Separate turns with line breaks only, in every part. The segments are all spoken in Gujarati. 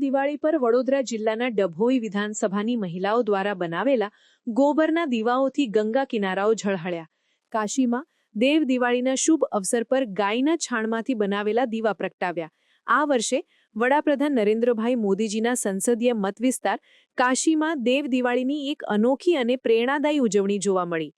દિવાળી પર વડોદરા જિલ્લાના ડભોઈ વિધાનસભાની મહિલાઓ દ્વારા બનાવેલા ગોબરના દીવાઓથી ગંગા કિનારાઓ ઝળહળ્યા. કાશીમાં દેવ દિવાળીના શુભ અવસર પર ગાયના છાણમાંથી બનાવેલા દીવા પ્રગટાવ્યા. આ વર્ષે વડાપ્રધાન નરેન્દ્રભાઈ મોદીજીના સંસદીય મત વિસ્તાર કાશીમાં દેવ દિવાળીની એક અનોખી અને પ્રેરણાદાયી ઉજવણી જોવા મળી.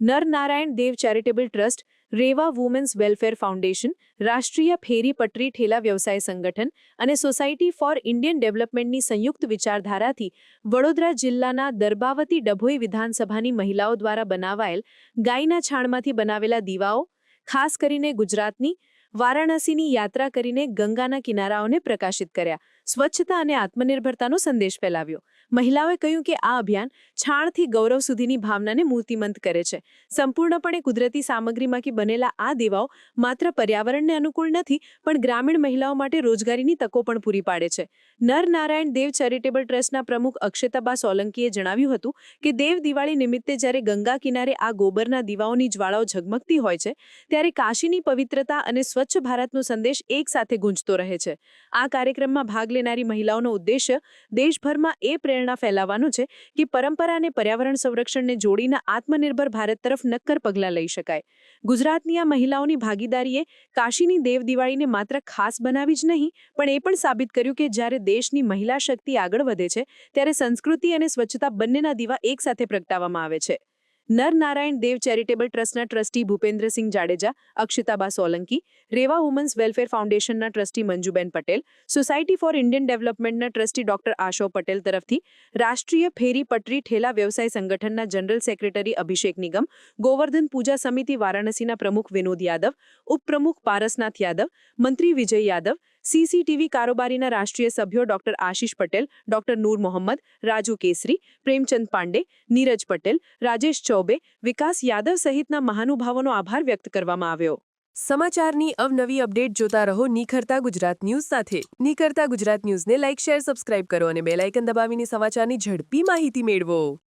Naranarayan Dev charitable trust Reva women's welfare foundation રાષ્ટ્રીય ફેરી પટરી ઠેલા વ્યવસાય સંગઠન અને સોસાયટી ફોર ઇન્ડિયન ડેવલપમેન્ટની સંયુક્ત વિચારધારાથી વડોદરા જિલ્લાના દરબાવતી ડભોઈ વિધાનસભાની મહિલાઓ દ્વારા બનાવાયેલ ગાયના છાણમાંથી બનાવેલા દીવાઓ, ખાસ કરીને ગુજરાતની વારાણસીની યાત્રા કરીને ગંગાના કિનારાઓને પ્રકાશિત કર્યા. સ્વચ્છતા અને આત્મનિર્ભરતાનો સંદેશ ફેલાવ્યો. મહિલાઓએ કહ્યું કે આ અભિયાન છાણથી ગૌરવ સુધીની ભાવનાને મૂર્તિમંત કરે છે. સંપૂર્ણપણે કુદરતી સામગ્રીમાંથી બનેલા આ દેવાઓ માત્ર પર્યાવરણને અનુકૂળ નથી, પણ ગ્રામીણ મહિલાઓ માટે રોજગારીની તકો પણ પૂરી પાડે છે. નરનારાયણ દેવ ચેરિટેબલ ટ્રસ્ટના પ્રમુખ અક્ષતાબા સોલંકીએ જણાવ્યું હતું કે દેવ દિવાળી નિમિત્તે જ્યારે ગંગા કિનારે આ ગોબરના દીવાઓની જ્વાળાઓ ઝગમગતી હોય છે, ત્યારે કાશીની પવિત્રતા અને સ્વચ્છ ભારતનો સંદેશ એક સાથે ગુંજતો રહે છે. આ કાર્યક્રમમાં ભાગ લેનારી મહિલાઓનો ઉદ્દેશ્ય દેશભરમાં એ પ્રેરણા ફેલાવવાનો છે કે પરંપરા અને પર્યાવરણ સંરક્ષણને જોડીને આત્મનિર્ભર ભારત તરફ નક્કર પગલાં લઈ શકાય. ગુજરાતની આ મહિલાઓની ભાગીદારીએ કાશીની દેવ દિવાળીને માત્ર ખાસ બનાવી જ નહીં, પણ એ પણ સાબિત કર્યું કે જ્યારે દેશની મહિલા શક્તિ આગળ વધે છે, ત્યારે સંસ્કૃતિ અને સ્વચ્છતા બંનેના દીવા એકસાથે પ્રગટાવવામાં આવે છે. નરનારાયણ દેવ ચેરિટેબલ ટ્રસ્ટના trustee Bhupendrasinh Jadeja Akshitaba Solanki Reva women's welfare ફાઉન્ડેશનના trustee Manjuben Patel society for Indian ડેવલપમેન્ટના trustee doctor Asho Patel તરફથી રાષ્ટ્રીય ફેરી પટરી ઠેલા વ્યવસાય સંગઠનના જનરલ સેક્રેટરી અભિષેક નિગમ ગોવર્ધન પૂજા સમિતિ વારાણસીના પ્રમુખ વિનોદ યાદવ ઉપપ્રમુખ પારસનાથ યાદવ મંત્રી વિજય યાદવ સીસીટીવી કારોબારીના રાષ્ટ્રીય સભ્યો ડોક્ટર આશિષ પટેલ, ડોક્ટર નૂર મોહમ્મદ, રાજુ કેસરી, પ્રેમચંદ પાંડે, નીરજ પટેલ, રાજેશ ચૌબે, વિકાસ યાદવ સહિતના મહાનુભાવોનો આભાર વ્યક્ત કરવામાં આવ્યો.
સમાચારની અવનવી અપડેટ જોતા રહો નિખરતા ગુજરાત ન્યૂઝ સાથે. નિખરતા ગુજરાત ન્યૂઝને લાઇક, શેર, સબસ્ક્રાઇબ કરો અને બેલાઇકન દબાવીને સમાચારની ઝડપી માહિતી મેળવો.